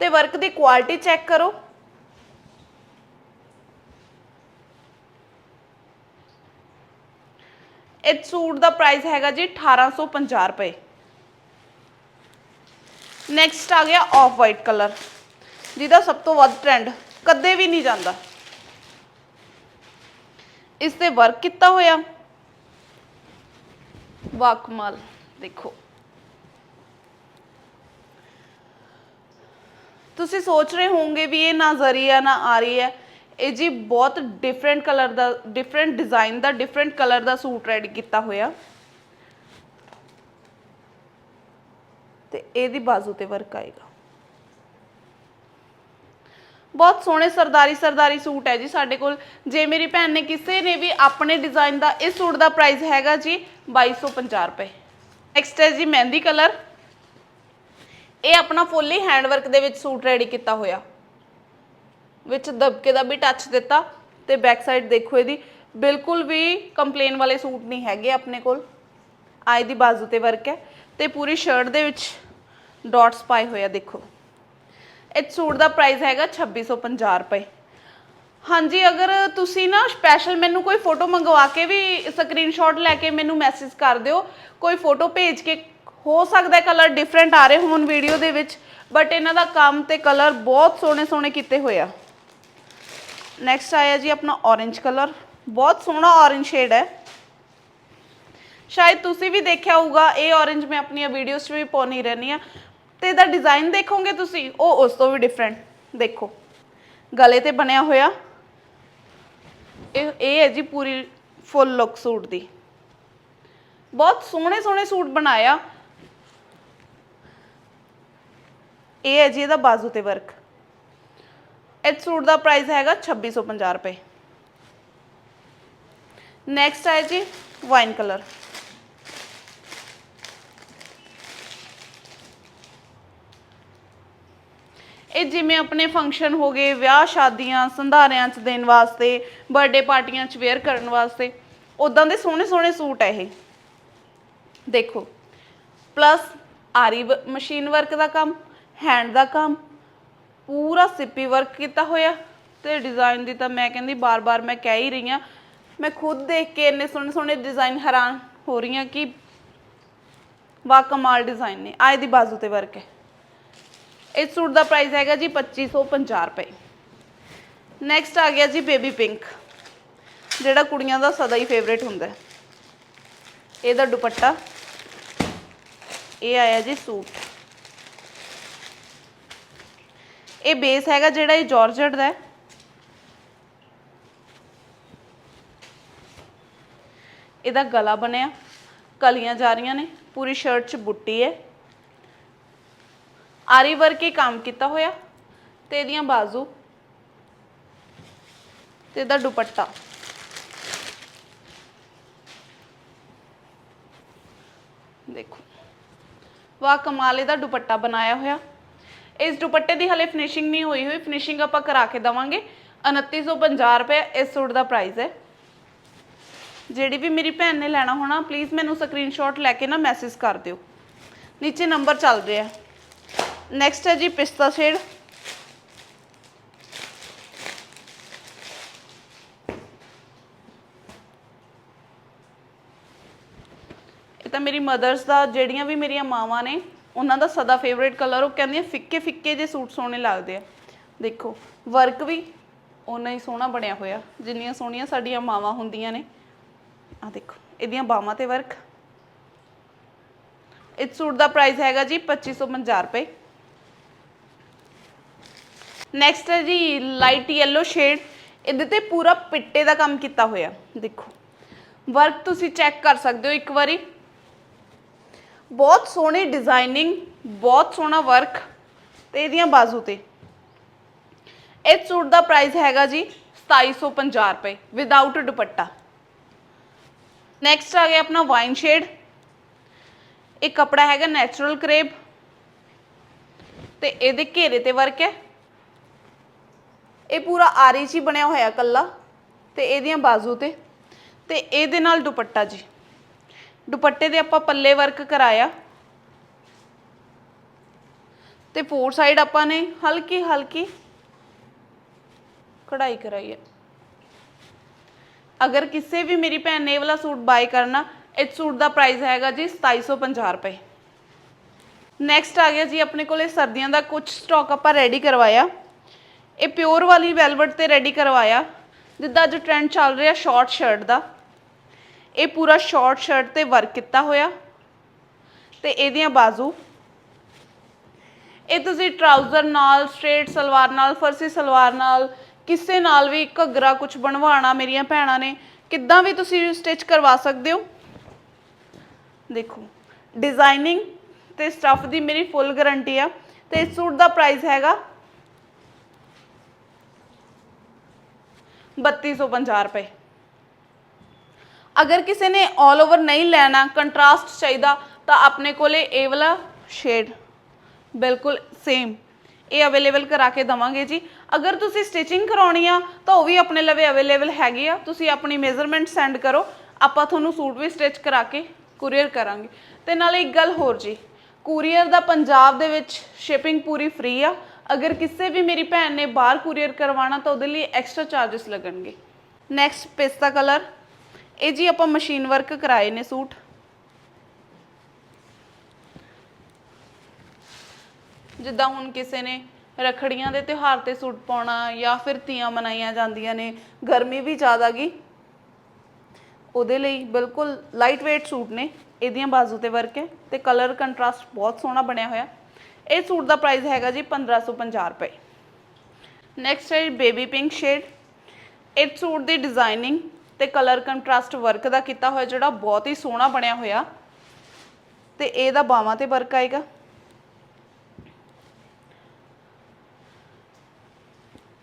ਤੇ ਵਰਕ ਦੀ ਕੁਆਲਿਟੀ ਚੈੱਕ ਕਰੋ। ਇਹ ਸੂਟ ਦਾ ਪ੍ਰਾਈਸ ਹੈਗਾ ਜੀ 1850 ਰੁਪਏ। ਨੈਕਸਟ ਆ ਗਿਆ ਆਫ ਵਾਈਟ ਕਲਰ ਜਿਹਦਾ ਸਭ ਤੋਂ ਵੱਧ ਟ੍ਰੈਂਡ ਕਦੇ ਵੀ ਨਹੀਂ ਜਾਂਦਾ। ਇਸ ਤੇ ਵਰਕ ਕੀਤਾ ਹੋਇਆ? ਵਾਕਮਾਲ ਦੇਖੋ। ਤੁਸੀਂ ਸੋਚ ਰਹੇ ਹੋਵੋਗੇ ਵੀ ਇਹ ਨਾ ਜ਼ਰੀ ਹੈ ਨਾ ਆ ਰਹੀ ਹੈ ਇਹ ਜੀ ਬਹੁਤ ਡਿਫਰੈਂਟ ਕਲਰ ਦਾ ਡਿਫਰੈਂਟ ਡਿਜ਼ਾਈਨ ਦਾ ਡਿਫਰੈਂਟ ਕਲਰ ਦਾ ਸੂਟ ਰੈਡੀ ਕੀਤਾ ਹੋਇਆ। ਤੇ ਇਹਦੀ ਬਾਜ਼ੂ ਤੇ ਵਰਕ ਆਏਗਾ। ਬਹੁਤ ਸੋਹਣੇ ਸਰਦਾਰੀ ਸਰਦਾਰੀ ਸੂਟ ਹੈ ਜੀ ਸਾਡੇ ਕੋਲ। ਜੇ ਮੇਰੀ ਭੈਣ ਨੇ ਕਿਸੇ ਨੇ ਵੀ ਆਪਣੇ ਡਿਜ਼ਾਈਨ ਦਾ ਇਸ ਸੂਟ ਦਾ ਪ੍ਰਾਈਸ ਹੈਗਾ ਜੀ 2250 ਰੁਪਏ। ਨੈਕਸਟ ਹੈ ਜੀ ਮਹਿੰਦੀ ਕਲਰ ਇਹ ਆਪਣਾ ਫੁੱਲੀ ਹੈਂਡ ਵਰਕ ਦੇ ਵਿੱਚ ਸੂਟ ਰੈਡੀ ਕੀਤਾ ਹੋਇਆ। ਵਿੱਚ ਦਬਕੇ ਦਾ ਵੀ ਟੱਚ ਦਿੱਤਾ ਤੇ ਬੈਕ ਸਾਈਡ ਦੇਖੋ ਇਹਦੀ। ਬਿਲਕੁਲ ਵੀ ਕੰਪਲੇਨ ਵਾਲੇ ਸੂਟ ਨਹੀਂ ਹੈਗੇ ਆਪਣੇ ਕੋਲ। ਆਏ ਦੀ ਬਾਜ਼ੂ ਤੇ ਵਰਕ ਹੈ ਤੇ ਪੂਰੀ ਸ਼ਰਟ ਦੇ ਵਿੱਚ ਡਾਟਸ ਪਾਏ ਹੋਏ ਆ, ਦੇਖੋ। ਇਹ ਸੂਟ ਦਾ ਪ੍ਰਾਈਸ ਹੈਗਾ 2650 ਰੁਪਏ। ਹਾਂਜੀ, ਅਗਰ ਤੁਸੀਂ ਨਾ ਸਪੈਸ਼ਲ ਮੈਨੂੰ ਕੋਈ ਫੋਟੋ ਮੰਗਵਾ ਕੇ ਵੀ ਸਕਰੀਨਸ਼ਾਟ ਲੈ ਕੇ ਮੈਨੂੰ ਮੈਸੇਜ ਕਰ ਦਿਓ। ਕੋਈ ਫੋਟੋ ਭੇਜ ਕੇ, ਹੋ ਸਕਦਾ ਕਲਰ ਡਿਫਰੈਂਟ ਆ ਰਹੇ ਹੋਣ ਵੀਡੀਓ ਦੇ ਵਿੱਚ ਬਟ ਇਹਨਾਂ ਦਾ ਕੰਮ ਤੇ ਕਲਰ ਬਹੁਤ ਸੋਹਣੇ ਸੋਹਣੇ ਕੀਤੇ ਹੋਏ ਆ। ਨੈਕਸਟ ਆਇਆ ਜੀ ਆਪਣਾ orange ਕਲਰ ਬਹੁਤ ਸੋਹਣਾ orange ਸ਼ੇਡ ਹੈ। ਸ਼ਾਇਦ ਤੁਸੀਂ ਵੀ ਦੇਖਿਆ ਹੋਊਗਾ, ਇਹ orange ਮੈਂ ਆਪਣੀਆਂ ਵੀਡੀਓਜ਼ 'ਚ ਵੀ ਪਾਉਣੀ ਰਹਿੰਦੀ ਆ ਤੇ ਇਹਦਾ ਡਿਜ਼ਾਈਨ ਦੇਖੋਗੇ ਤੁਸੀਂ, ਉਹ ਉਸ ਤੋਂ ਵੀ ਡਿਫਰੈਂਟ ਦੇਖੋ, ਗਲੇ ਤੇ ਬਣਿਆ ਹੋਇਆ। ਇਹ ਇਹ ਹੈ ਜੀ ਪੂਰੀ ਫੁੱਲ ਲੁੱਕ ਸੂਟ ਦੀ। ਬਹੁਤ ਸੋਹਣੇ ਸੋਹਣੇ ਸੂਟ ਬਣਾਇਆ। ਇਹ ਹੈ ਜੀ ਇਹਦਾ ਬਾਜ਼ੂ ਤੇ ਵਰਕ ਇਸ ਸੂਟ ਦਾ ਪ੍ਰਾਈਸ ਹੈਗਾ 2650 ਰੁਪਏ। ਨੈਕਸਟ ਹੈ ਜੀ ਵਾਈਨ ਕਲਰ ਇਹ ਜਿਵੇਂ ਆਪਣੇ ਫੰਕਸ਼ਨ ਹੋ ਗਏ, ਵਿਆਹ ਸ਼ਾਦੀਆਂ, ਸੰਧਾਰਿਆਂ 'ਚ ਦੇਣ ਵਾਸਤੇ ਬਰਥਡੇ ਪਾਰਟੀਆਂ 'ਚ ਵੇਅਰ ਕਰਨ ਵਾਸਤੇ ਉਦਾਂ ਦੇ ਸੋਹਣੇ ਸੋਹਣੇ ਸੂਟ ਹੈ ਇਹ। ਦੇਖੋ ਪਲੱਸ ਆਰੀ ਮਸ਼ੀਨ ਵਰਕ ਦਾ ਕੰਮ ਹੈਂਡ ਦਾ ਕੰਮ, ਪੂਰਾ ਸਿੱਪੀ ਵਰਕ ਕੀਤਾ ਹੋਇਆ, ਤੇ ਡਿਜ਼ਾਈਨ ਦੀ ਤਾਂ ਮੈਂ ਕਹਿੰਦੀ ਬਾਰ-ਬਾਰ ਮੈਂ ਕਹਿ ਹੀ ਰਹੀ ਹਾਂ। ਮੈਂ ਖੁਦ ਦੇਖ ਕੇ ਇੰਨੇ ਸੋਹਣੇ ਸੋਹਣੇ ਡਿਜ਼ਾਈਨ ਹੈਰਾਨ ਹੋ ਰਹੀ ਹਾਂ ਕਿ ਵਾ ਕਮਾਲ ਡਿਜ਼ਾਈਨ ਨੇ, ਆਏ ਦੀ ਬਾਜ਼ੂ ਤੇ ਵਰਕ ਹੈ। ਇਸ ਸੂਟ ਦਾ ਪ੍ਰਾਈਸ ਹੈਗਾ ਜੀ 2550 ਰੁਪਏ। ਨੈਕਸਟ ਆ ਗਿਆ ਜੀ ਬੇਬੀ ਪਿੰਕ ਜਿਹੜਾ ਕੁੜੀਆਂ ਦਾ ਸਦਾ ਹੀ ਫੇਵਰੇਟ ਹੁੰਦਾ ਇਹਦਾ ਦੁਪੱਟਾ, ਇਹ ਆਇਆ ਜੀ ਸੂਟ। ਇਹ ਬੇਸ ਹੈਗਾ ਜਿਹੜਾ ਇਹ ਜਾਰਜਟ ਦਾ ਇਹਦਾ ਗਲਾ ਬਣਿਆ, ਕਲੀਆਂ ਜਾ ਰਹੀਆਂ ਨੇ, ਪੂਰੀ ਸ਼ਰਟ 'ਚ ਬੁੱਟੀ ਹੈ। ਆਰੀ ਵਰਕ ਹੀ ਕੰਮ ਕੀਤਾ ਹੋਇਆ ਤੇ ਇਹਦੀਆਂ ਬਾਜ਼ੂ ਤੇ ਇਹਦਾ ਦੁਪੱਟਾ। ਦੇਖੋ, ਵਾਹ ਕਮਾਲ, ਇਹਦਾ ਦੁਪੱਟਾ ਬਣਾਇਆ ਹੋਇਆ। ਇਸ ਦੁਪੱਟੇ ਦੀ ਹਲੇ ਫਿਨਿਸ਼ਿੰਗ ਨਹੀਂ ਹੋਈ ਹੋਈ ਫਿਨਿਸ਼ਿੰਗ ਆਪਾਂ ਕਰਾ ਕੇ ਦਵਾਂਗੇ। 2950 ਰੁਪਏ ਇਸ ਸੂਟ ਦਾ ਪ੍ਰਾਈਸ ਹੈ। ਜਿਹੜੀ ਵੀ ਮੇਰੀ ਭੈਣ ਨੇ ਲੈਣਾ ਹੋਣਾ ਪਲੀਜ਼ ਮੈਨੂੰ ਸਕਰੀਨਸ਼ਾਟ ਲੈ ਕੇ ਨਾ ਮੈਸੇਜ ਕਰ ਦਿਓ। ਨੀਚੇ ਨੰਬਰ ਚੱਲ ਰਿਹਾ। ਨੈਕਸਟ ਹੈ ਜੀ ਪਿਸਤਾ ਸ਼ੇਡ ਇਹ ਤਾਂ ਮੇਰੀ ਮਦਰਸ ਦਾ, ਜਿਹੜੀਆਂ ਵੀ ਮੇਰੀਆਂ ਮਾਵਾਂ ਨੇ, ਉਹਨਾਂ ਦਾ ਸਦਾ ਫੇਵਰੇਟ ਕਲਰ ਉਹ ਕਹਿੰਦੀਆਂ ਫਿੱਕੇ ਫਿੱਕੇ ਜਿਹੇ ਸੂਟ ਸੋਹਣੇ ਲੱਗਦੇ ਆ। ਦੇਖੋ ਵਰਕ ਵੀ ਓਨਾ ਹੀ ਸੋਹਣਾ ਬਣਿਆ ਹੋਇਆ, ਜਿੰਨੀਆਂ ਸੋਹਣੀਆਂ ਸਾਡੀਆਂ ਮਾਵਾਂ ਹੁੰਦੀਆਂ ਨੇ। ਆ ਦੇਖੋ, ਇਹਦੀਆਂ ਬਾਹਾਂ ਤੇ ਵਰਕ ਇਸ ਸੂਟ ਦਾ ਪ੍ਰਾਈਸ ਹੈਗਾ ਜੀ 2550 ਰੁਪਏ। ਨੈਕਸਟ ਹੈ ਜੀ ਲਾਈਟ ਯੈਲੋ ਸ਼ੇਡ ਇਹਦੇ ਤੇ ਪੂਰਾ ਪਿੱਟੇ ਦਾ ਕੰਮ ਕੀਤਾ ਹੋਇਆ। ਦੇਖੋ। ਵਰਕ ਤੁਸੀਂ ਚੈੱਕ ਕਰ ਸਕਦੇ ਹੋ ਇੱਕ ਵਾਰੀ। ਬਹੁਤ ਸੋਹਣੀ ਡਿਜ਼ਾਈਨਿੰਗ ਬਹੁਤ ਸੋਹਣਾ ਵਰਕ ਤੇ ਇਹਦੀਆਂ ਬਾਜ਼ੂ ਤੇ। ਇਸ ਸੂਟ ਦਾ ਪ੍ਰਾਈਸ ਹੈਗਾ ਜੀ 2750 ਰੁਪਏ ਵਿਦਆਊਟ ਦੁਪੱਟਾ। ਨੈਕਸਟ ਆ ਗਿਆ ਆਪਣਾ ਵਾਈਨ ਸ਼ੇਡ ਇਹ ਕਪੜਾ ਹੈਗਾ ਨੈਚੁਰਲ ਕਰੇਬ ਤੇ ਇਹਦੇ ਘੇਰੇ ਤੇ ਵਰਕ ਹੈ। ਇਹ ਪੂਰਾ ਆਰੀ ਚ ਹੀ ਬਣਿਆ ਹੋਇਆ ਕੱਲਾ ਤੇ ਇਹਦੀਆਂ ਬਾਜ਼ੂ ਤੇ। ਤੇ ਇਹਦੇ ਨਾਲ ਦੁਪੱਟਾ ਜੀ। ਦੁਪੱਟੇ ਦੇ ਆਪਾਂ ਪੱਲੇ ਵਰਕ ਕਰਾਇਆ। ਤੇ ਫੋਰ ਸਾਈਡ ਆਪਾਂ ਨੇ ਹਲਕੀ ਹਲਕੀ ਕਢਾਈ ਕਰਾਈ ਹੈ। ਅਗਰ ਕਿਸੇ ਵੀ ਮੇਰੀ ਭੈਣ ਨੇ ਇਹ ਵਾਲਾ ਸੂਟ ਬਾਈ ਕਰਨਾ, ਇਸ ਸੂਟ ਦਾ ਪ੍ਰਾਈਸ ਹੈਗਾ ਜੀ 2750 ਰੁਪਏ। ਨੈਕਸਟ ਆ ਗਿਆ ਜੀ, ਆਪਣੇ ਕੋਲੇ ਸਰਦੀਆਂ ਦਾ ਕੁਝ ਸਟਾਕ ਆਪਾਂ ਰੈਡੀ ਕਰਵਾਇਆ। ਇਹ ਪਿਓਰ ਵਾਲੀ ਵੈਲਵਟ ਤੇ ਰੈਡੀ ਕਰਵਾਇਆ। ਜਿੱਦਾਂ ਅੱਜ ਟ੍ਰੈਂਡ ਚੱਲ ਰਿਹਾ ਸ਼ਾਰਟ ਸ਼ਰਟ ਦਾ। ਇਹ ਪੂਰਾ ਸ਼ਾਰਟ ਸ਼ਰਟ ਤੇ ਵਰਕ ਕੀਤਾ ਹੋਇਆ। ਤੇ ਇਹਦੀਆਂ ਬਾਜ਼ੂ। ਇਹ ਤੁਸੀਂ ਟਰਾਊਜ਼ਰ ਨਾਲ ਸਟ੍ਰੇਟ ਸਲਵਾਰ ਨਾਲ, ਫਰਸੀ ਸਲਵਾਰ ਨਾਲ, ਕਿਸੇ ਨਾਲ ਵੀ ਘੱਗਰਾ ਕੁਝ ਬਣਵਾਉਣਾ ਮੇਰੀਆਂ ਭੈਣਾਂ ਨੇ, ਕਿੱਦਾਂ ਵੀ ਤੁਸੀਂ ਸਟਿਚ ਕਰਵਾ ਸਕਦੇ ਹੋ। ਦੇਖੋ ਡਿਜ਼ਾਈਨਿੰਗ ਤੇ ਸਟਫ ਦੀ ਮੇਰੀ ਫੁੱਲ ਗਾਰੰਟੀ ਆ। ਤੇ ਇਸ ਸੂਟ ਦਾ ਪ੍ਰਾਈਸ ਹੈਗਾ 3250 ਰੁਪਏ। ਅਗਰ ਕਿਸੇ ਨੇ 올 ਓਵਰ ਨਹੀਂ ਲੈਣਾ ਕੰਟਰਾਸਟ ਚਾਹੀਦਾ, ਤਾਂ ਆਪਣੇ ਕੋਲੇ ਇਹ ਵਾਲਾ ਸ਼ੇਡ ਬਿਲਕੁਲ ਸੇਮ ਇਹ ਅਵੇਲੇਬਲ ਕਰਾ ਕੇ ਦਵਾਂਗੇ ਜੀ। ਅਗਰ ਤੁਸੀਂ ਸਟਿਚਿੰਗ ਕਰਾਉਣੀ ਆ, ਤਾਂ ਉਹ ਵੀ ਆਪਣੇ ਲਵੇ ਅਵੇਲੇਬਲ ਹੈਗੀ ਆ। ਤੁਸੀਂ ਆਪਣੀ ਮੇਜ਼ਰਮੈਂਟ ਸੈਂਡ ਕਰੋ, ਆਪਾਂ ਤੁਹਾਨੂੰ ਸੂਟ ਵੀ ਸਟਿਚ ਕਰਾ ਕੇ ਕੁਰੀਅਰ ਕਰਾਂਗੇ। ਤੇ ਨਾਲੇ ਇੱਕ ਗੱਲ ਹੋਰ ਜੀ ਕੁਰੀਅਰ ਦਾ ਪੰਜਾਬ ਦੇ ਵਿੱਚ ਸ਼ਿਪਿੰਗ ਪੂਰੀ ਫ੍ਰੀ ਆ। ਅਗਰ ਕਿਸੇ ਵੀ ਮੇਰੀ ਭੈਣ ਨੇ ਬਾਹਰ ਕੁਰੀਅਰ ਕਰਵਾਉਣਾ ਤਾਂ ਉਹਦੇ ਲਈ ਐਕਸਟਰਾ ਚਾਰजेस ਲੱਗਣਗੇ। ਨੈਕਸਟ ਪਿਸਤਾ ਕਲਰ ਇਹ ਜੀ ਆਪਾਂ ਮਸ਼ੀਨ ਵਰਕ ਕਰਾਏ ਨੇ ਸੂਟ। ਜਿੱਦਾਂ ਹੁਣ ਕਿਸੇ ਨੇ ਰਖੜੀਆਂ ਦੇ ਤਿਉਹਾਰ ਤੇ ਸੂਟ ਪਾਉਣਾ ਜਾਂ ਫਿਰ ਤੀਆਂ ਮਨਾਈਆਂ ਜਾਂਦੀਆਂ ਨੇ, ਗਰਮੀ ਵੀ ਜ਼ਿਆਦਾ ਗਈ ਉਹਦੇ ਲਈ ਬਿਲਕੁਲ ਲਾਈਟ weight ਸੂਟ ਨੇ। ਇਹਦੀਆਂ ਬਾਜ਼ੂ ਤੇ ਵਰਕ ਹੈ ਤੇ ਕਲਰ ਕੰਟਰਾਸਟ ਬਹੁਤ ਸੋਹਣਾ ਬਣਿਆ ਹੋਇਆ। ਇਹ ਸੂਟ ਦਾ ਪ੍ਰਾਈਸ ਹੈਗਾ ਜੀ 1550 ਰੁਪਏ। ਨੈਕਸਟ ਹੈ ਬੇਬੀ ਪਿੰਕ ਸ਼ੇਡ ਇਹ ਸੂਟ ਦੀ ਡਿਜ਼ਾਈਨਿੰਗ ਤੇ ਕਲਰ ਕੰਟਰਾਸਟ ਵਰਕ ਦਾ ਕੀਤਾ ਹੋਇਆ ਜਿਹੜਾ ਬਹੁਤ ਹੀ ਸੋਹਣਾ ਬਣਿਆ ਹੋਇਆ। ਤੇ ਇਹਦਾ ਬਾਵਾਂ ਤੇ ਵਰਕ ਆਏਗਾ।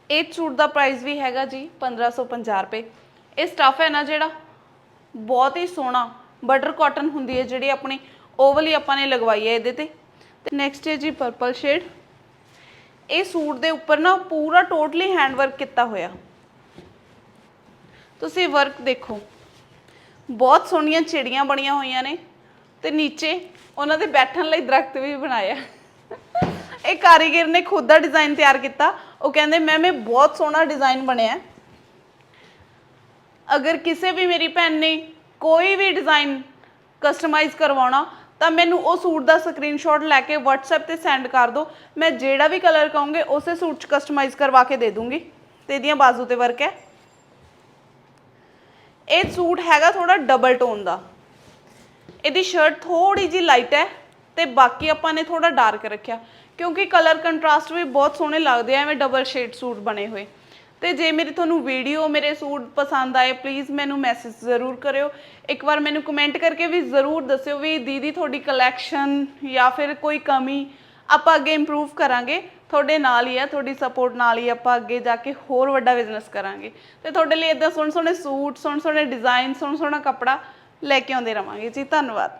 ਇਹ ਸੂਟ ਦਾ ਪ੍ਰਾਈਸ ਵੀ ਹੈਗਾ ਜੀ 1550 ਰੁਪਏ। ਇਹ ਸਟਫ ਹੈ ਨਾ ਜਿਹੜਾ ਬਹੁਤ ਹੀ ਸੋਹਣਾ ਬਟਰ ਕਾਟਨ ਹੁੰਦੀ ਹੈ ਜਿਹੜੀ ਆਪਣੀ ਉਹ ਵਾਲੀ ਆਪਾਂ ਨੇ ਲਗਵਾਈ ਹੈ ਇਹਦੇ ਤੇ। ਤੇ ਨੈਕਸਟ ਹੈ ਜੀ ਪਰਪਲ ਸ਼ੇਡ ਇਹ ਸੂਟ ਦੇ ਉੱਪਰ ਨਾ ਪੂਰਾ ਟੋਟਲੀ ਹੈਂਡ ਵਰਕ ਕੀਤਾ ਹੋਇਆ। ਤੁਸੀਂ ਵਰਕ ਦੇਖੋ। ਬਹੁਤ ਸੋਹਣੀਆਂ ਚਿੜੀਆਂ ਬਣੀਆਂ ਹੋਈਆਂ ਨੇ ਤੇ ਨੀਚੇ ਉਹਨਾਂ ਦੇ ਬੈਠਣ ਲਈ ਦਰਖਤ ਵੀ ਬਣਾਇਆ ਇਹ ਕਾਰੀਗਰ ਨੇ ਖੁਦ ਦਾ ਡਿਜ਼ਾਈਨ ਤਿਆਰ ਕੀਤਾ। ਉਹ ਕਹਿੰਦੇ ਮੈਮ ਇਹ ਬਹੁਤ ਸੋਹਣਾ ਡਿਜ਼ਾਈਨ ਬਣਿਆ ਅਗਰ ਕਿਸੇ ਵੀ ਮੇਰੀ ਭੈਣ ਨੇ ਕੋਈ ਵੀ ਡਿਜ਼ਾਈਨ ਕਸਟਮਾਈਜ਼ ਕਰਵਾਉਣਾ ਤਾਂ ਮੈਨੂੰ ਉਹ ਸੂਟ ਦਾ ਸਕਰੀਨਸ਼ਾਟ ਲੈ ਕੇ WhatsApp ਤੇ ਸੈਂਡ ਕਰ ਦਿਓ। ਮੈਂ ਜਿਹੜਾ ਵੀ ਕਲਰ ਕਹੂੰਗੇ, ਉਸੇ ਸੂਟ 'ਚ ਕਸਟਮਾਈਜ਼ ਕਰਵਾ ਕੇ ਦੇ ਦੂੰਗੀ। ਤੇ ਇਹਦੀਆਂ ਬਾਜ਼ੂ ਤੇ ਵਰਕ ਹੈ। ਇਹ ਸੂਟ ਹੈਗਾ ਥੋੜਾ ਡਬਲ ਟੋਨ ਦਾ। ਇਹਦੀ ਸ਼ਰਟ ਥੋੜੀ ਜੀ ਲਾਈਟ ਹੈ ਤੇ ਬਾਕੀ ਆਪਾਂ ਨੇ ਥੋੜਾ ਡਾਰਕ ਰੱਖਿਆ। ਕਿਉਂਕਿ ਕਲਰ ਕੰਟਰਾਸਟ ਵੀ ਬਹੁਤ ਸੋਹਣੇ ਲੱਗਦੇ ਆ, ਐਵੇਂ ਡਬਲ ਸ਼ੇਡ ਸੂਟ ਬਣੇ ਹੋਏ। ਤੇ ਜੇ ਮੇਰੀ ਤੁਹਾਨੂੰ ਵੀਡੀਓ ਮੇਰੇ ਸੂਟ ਪਸੰਦ ਆਏ ਪਲੀਜ਼ ਮੈਨੂੰ ਮੈਸੇਜ ਜ਼ਰੂਰ ਕਰਿਓ। ਇੱਕ ਵਾਰ ਮੈਨੂੰ ਕਮੈਂਟ ਕਰਕੇ ਵੀ ਜ਼ਰੂਰ ਦੱਸਿਓ ਵੀ ਦੀਦੀ ਤੁਹਾਡੀ ਕਲੈਕਸ਼ਨ ਜਾਂ ਫਿਰ ਕੋਈ ਕਮੀ ਆਪਾਂ ਅੱਗੇ ਇੰਪਰੂਵ ਕਰਾਂਗੇ। ਤੁਹਾਡੇ ਨਾਲ ਹੀ ਆ, ਤੁਹਾਡੀ ਸਪੋਰਟ ਨਾਲ ਹੀ ਆਪਾਂ ਅੱਗੇ ਜਾ ਕੇ ਹੋਰ ਵੱਡਾ ਬਿਜ਼ਨਸ ਕਰਾਂਗੇ। ਤੇ ਤੁਹਾਡੇ ਲਈ ਇਦਾਂ ਸੋਹਣੇ ਸੋਹਣੇ ਸੂਟ ਸੋਹਣੇ ਸੋਹਣੇ ਡਿਜ਼ਾਈਨ ਸੋਹਣਾ ਸੋਹਣਾ ਕੱਪੜਾ ਲੈ ਕੇ ਆਉਂਦੇ ਰਵਾਂਗੇ ਜੀ। ਧੰਨਵਾਦ।